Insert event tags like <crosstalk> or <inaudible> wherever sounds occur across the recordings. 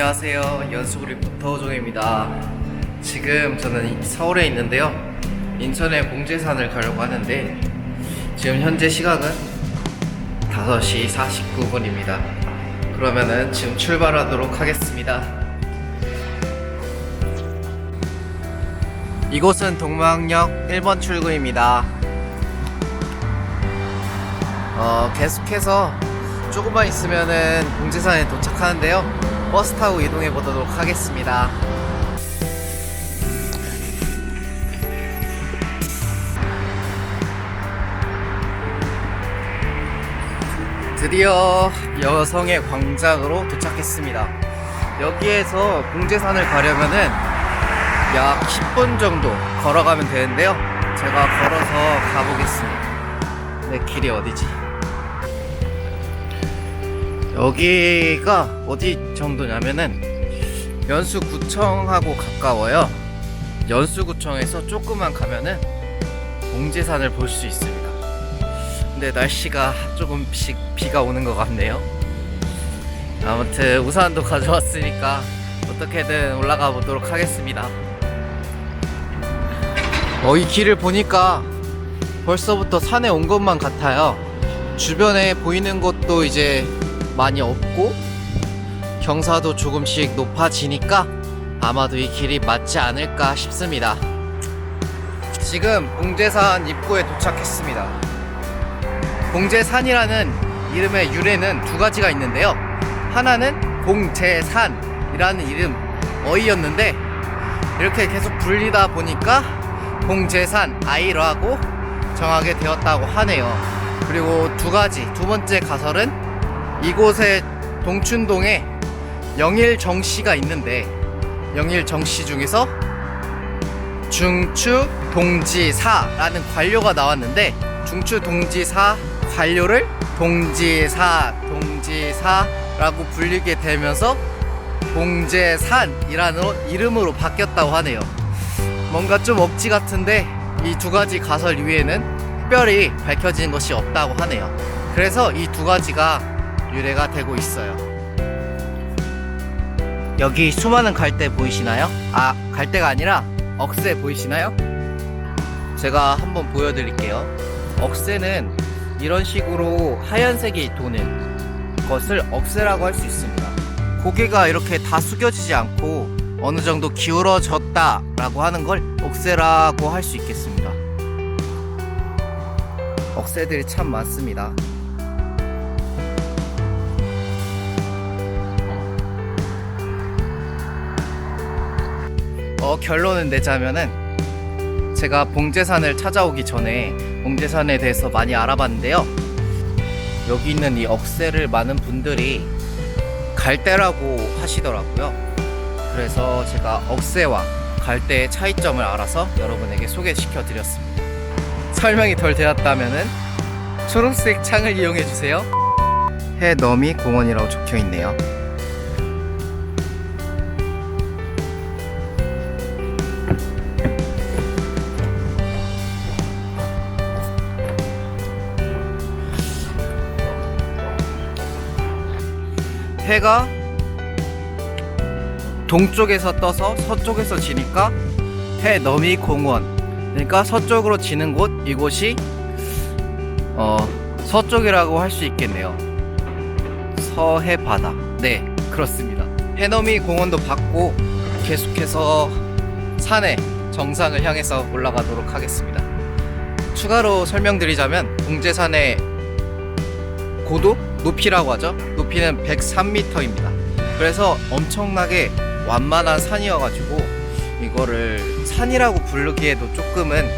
안녕하세요. 연수구리 부터종입니다. 지금 저는 서울에 있는데요. 인천의 봉제산을 가려고 하는데 지금 현재 시각은 5시 49분입니다. 그러면은 지금 출발하도록 하겠습니다. 이곳은 동방역 1번 출구입니다. 어, 계속해서 조금만 있으면은 봉제산에 도착하는데요. 버스 타고 이동해 보도록 하겠습니다. 드디어 여성의 광장으로 도착했습니다. 여기에서 봉제산을 가려면은 약 10분 정도 걸어가면 되는데요. 제가 걸어서 가보겠습니다. 내 길이 어디지? 여기가 어디 정도냐면은 연수구청하고 가까워요. 연수구청에서 조금만 가면은 봉제산을 볼 수 있습니다. 근데 날씨가 조금씩 비가 오는 것 같네요. 아무튼 우산도 가져왔으니까 어떻게든 올라가 보도록 하겠습니다. 어, 이 길을 보니까 벌써부터 산에 온 것만 같아요. 주변에 보이는 곳도 이제 많이 없고 경사도 조금씩 높아지니까 아마도 이 길이 맞지 않을까 싶습니다. 지금 봉제산 입구에 도착했습니다. 봉제산이라는 이름의 유래는 두 가지가 있는데요. 하나는 봉제산이라는 이름 어이였는데 이렇게 계속 불리다 보니까 봉제산 아이라고 정하게 되었다고 하네요. 그리고 두 가지 두 번째 가설은 이곳에 동춘동에 영일 정씨가 있는데 영일 정씨 중에서 중추 동지사라는 관료가 나왔는데 중추 동지사 관료를 동지사 동지사라고 불리게 되면서 봉제산이라는 이름으로 바뀌었다고 하네요. 뭔가 좀 억지 같은데 이 두 가지 가설 이외에는 특별히 밝혀진 것이 없다고 하네요. 그래서 이 두 가지가 유래가 되고 있어요. 여기 수많은 갈대 보이시나요? 아, 갈대가 아니라 억새 보이시나요? 제가 한번 보여드릴게요. 억새는 이런 식으로 하얀색이 도는 것을 억새라고 할 수 있습니다. 고개가 이렇게 다 숙여지지 않고 어느 정도 기울어졌다라고 하는 걸 억새라고 할 수 있겠습니다. 억새들이 참 많습니다. 어, 결론은 내자면은 제가 봉제산을 찾아오기 전에 봉제산에 대해서 많이 알아봤는데요. 여기 있는 이 억새를 많은 분들이 갈대라고 하시더라고요. 그래서 제가 억새와 갈대의 차이점을 알아서 여러분에게 소개시켜 드렸습니다. 설명이 덜 되었다면은 초록색 창을 이용해 주세요. 해넘이 공원이라고 적혀 있네요. 해가 동쪽에서 떠서 서쪽에서 지니까 해넘이 공원. 그러니까 서쪽으로 지는 곳 이곳이 어 서쪽이라고 할 수 있겠네요. 서해 바다. 네 그렇습니다. 해넘이 공원도 받고 계속해서 산에 정상을 향해서 올라가도록 하겠습니다. 추가로 설명드리자면 봉제산의 고도 높이라고 하죠. 높이는 103m입니다. 그래서 엄청나게 완만한 산이어가지고 이거를 산이라고 부르기에도 조금은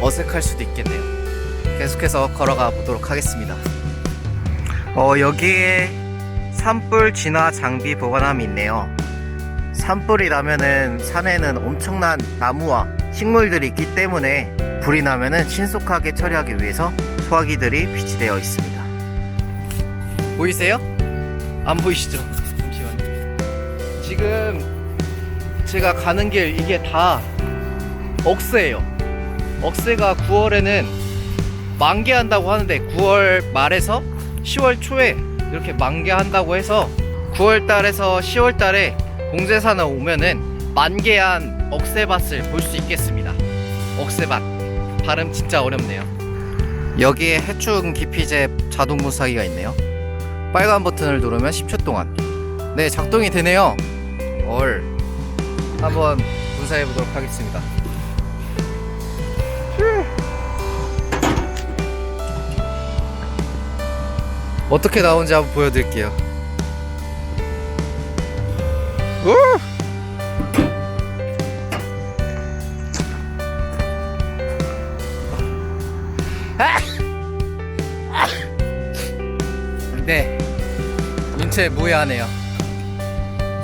어색할 수도 있겠네요. 계속해서 걸어가 보도록 하겠습니다. 어, 여기에 산불 진화 장비 보관함이 있네요. 산불이 나면은 산에는 엄청난 나무와 식물들이 있기 때문에 불이 나면은 신속하게 처리하기 위해서 소화기들이 비치되어 있습니다. 보이세요? 안 보이시죠? 잠시만요. 지금 제가 가는 길 이게 다 억새예요. 억새가 9월에는 만개한다고 하는데 9월 말에서 10월 초에 이렇게 만개한다고 해서 9월 달에서 10월 달에 봉제산에 오면은 만개한 억새밭을 볼 수 있겠습니다. 억새밭 발음 진짜 어렵네요. 여기에 해충 기피제 자동 분사기가 있네요. 빨간 버튼을 누르면 10초 동안 네 작동이 되네요. 얼 한번 분사해 보도록 하겠습니다. 어떻게 나오는지 한번 보여드릴게요. 우! 인체 무해하네요.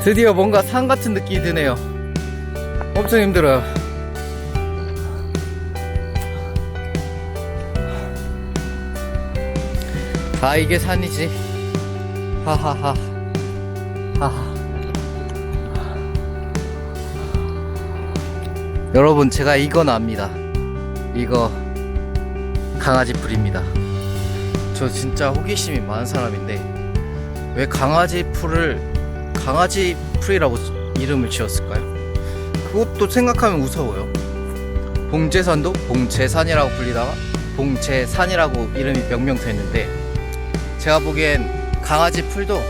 드디어 뭔가 산 같은 느낌이 드네요. 엄청 힘들어요. 아 이게 산이지. 하하하. 하하. 여러분 제가 이건 압니다. 이거 강아지 풀입니다. 저 진짜 호기심이 많은 사람인데 왜 강아지 풀을 강아지 풀이라고 이름을 지었을까요? 그것도 생각하면 무서워요. 봉제산도 봉제산이라고 불리다가 봉제산이라고 이름이 명명됐는데 제가 보기엔 강아지 풀도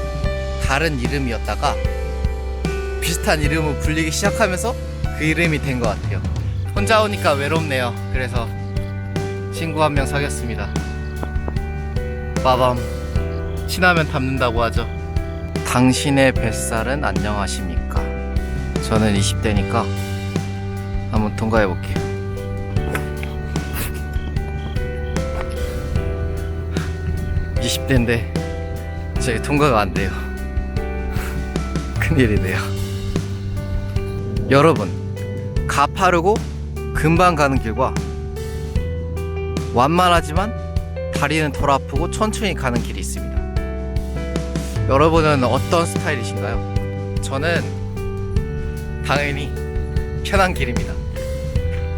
다른 이름이었다가 비슷한 이름을 불리기 시작하면서 그 이름이 된 것 같아요. 혼자 오니까 외롭네요. 그래서 친구 한 명 사귀었습니다. 빠밤. 친하면 닮는다고 하죠. 당신의 뱃살은 안녕하십니까? 저는 20대니까 한번 통과해 볼게요. (20대인데) 저희 통과가 안 돼요 <laughs> 큰일이네요 여러분 가파르고 금방 가는 길과 완만하지만 다리는 덜 아프고 천천히 가는 길이 있습니다. 여러분은 어떤 스타일이신가요? 저는 당연히 편한 길입니다.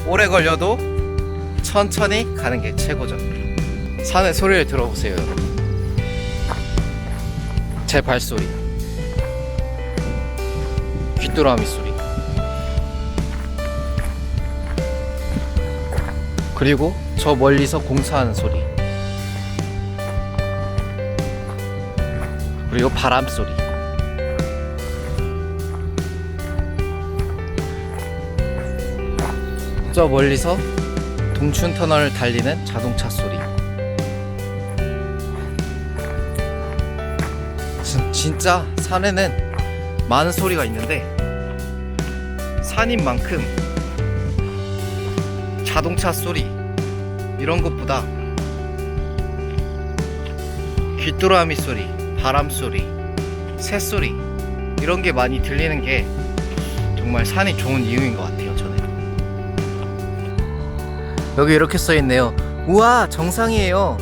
오래 걸려도 천천히 가는 게 최고죠. 산의 소리를 들어보세요, 여러분. 제 발소리. 귀뚜라미 소리. 그리고 저 멀리서 공사하는 소리. 그리고 바람 소리. 저 멀리서 동춘 터널을 달리는 자동차 소리. 진, 진짜 산에는 많은 소리가 있는데 산인 만큼 자동차 소리 이런 것보다 귀뚜라미 소리, 바람 소리, 새 소리 이런 게 많이 들리는 게 정말 산이 좋은 이유인 것 같아요. 저는 여기 이렇게 써 있네요. 우와 정상이에요.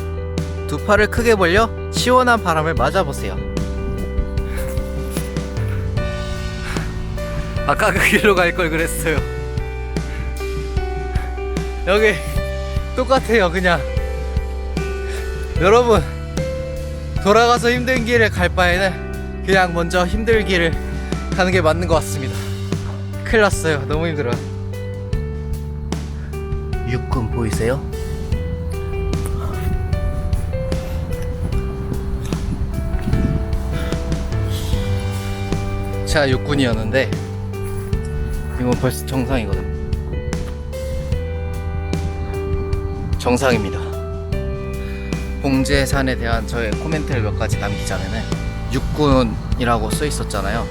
두 팔을 크게 벌려 시원한 바람을 맞아보세요. <laughs> 아까 그 길로 갈 걸 그랬어요. 여기 똑같아요 그냥 여러분 돌아가서 힘든 길을 갈 바에는 그냥 먼저 힘들 길을 가는 게 맞는 것 같습니다 큰일 났어요 너무 힘들어요 육군 보이세요? 제가 육군이었는데 이건 벌써 정상이거든 정상입니다. 봉제산에 대한 저의 코멘트를 몇 가지 남기자면은 육군이라고 써 있었잖아요.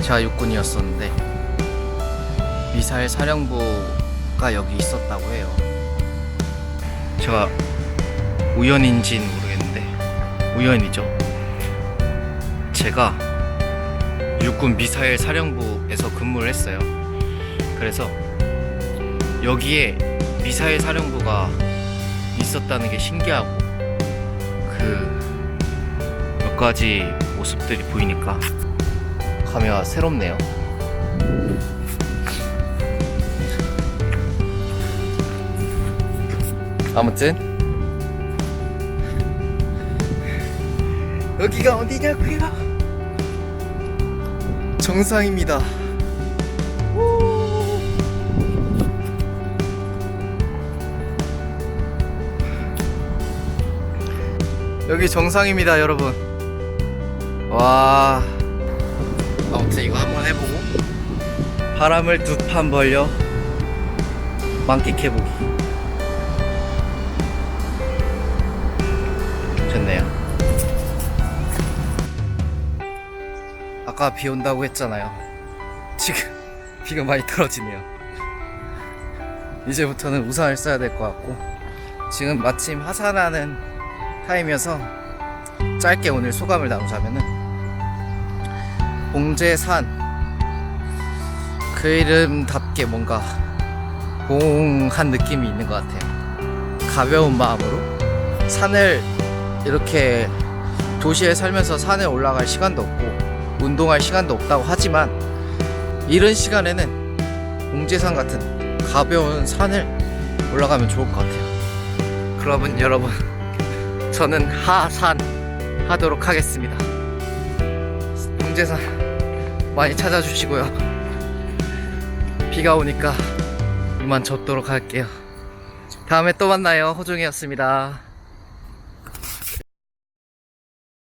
제가 육군이었었는데 미사일 사령부가 여기 있었다고 해요. 제가 우연인지는 모르겠는데 우연이죠. 제가 육군 미사일 사령부에서 근무를 했어요. 그래서 여기에 미사일 사령부가 있었다는 게 신기하고 그 몇 가지 모습들이 보이니까 감회가 새롭네요. 아무튼 여기가 어디냐고요? 정상입니다. 여기 정상입니다, 여러분. 와. 아무튼 이거 한번 해보고 바람을 두 판 벌려 만끽해보기. 좋네요. 아까 비 온다고 했잖아요. 지금 <laughs> 비가 많이 떨어지네요. 이제부터는 우산을 써야 될 것 같고 지금 마침 하산하는 타임이어서 짧게 오늘 소감을 나누자면은 봉제산 그 이름답게 뭔가 봉한 느낌이 있는 것 같아요. 가벼운 마음으로 산을 이렇게 도시에 살면서 산에 올라갈 시간도 없고 운동할 시간도 없다고 하지만 이런 시간에는 봉제산 같은 가벼운 산을 올라가면 좋을 것 같아요. 그러면 여러분 저는 하산 하도록 하겠습니다. 봉제산 많이 찾아주시고요. 비가 오니까 이만 접도록 할게요. 다음에 또 만나요. 호종이었습니다.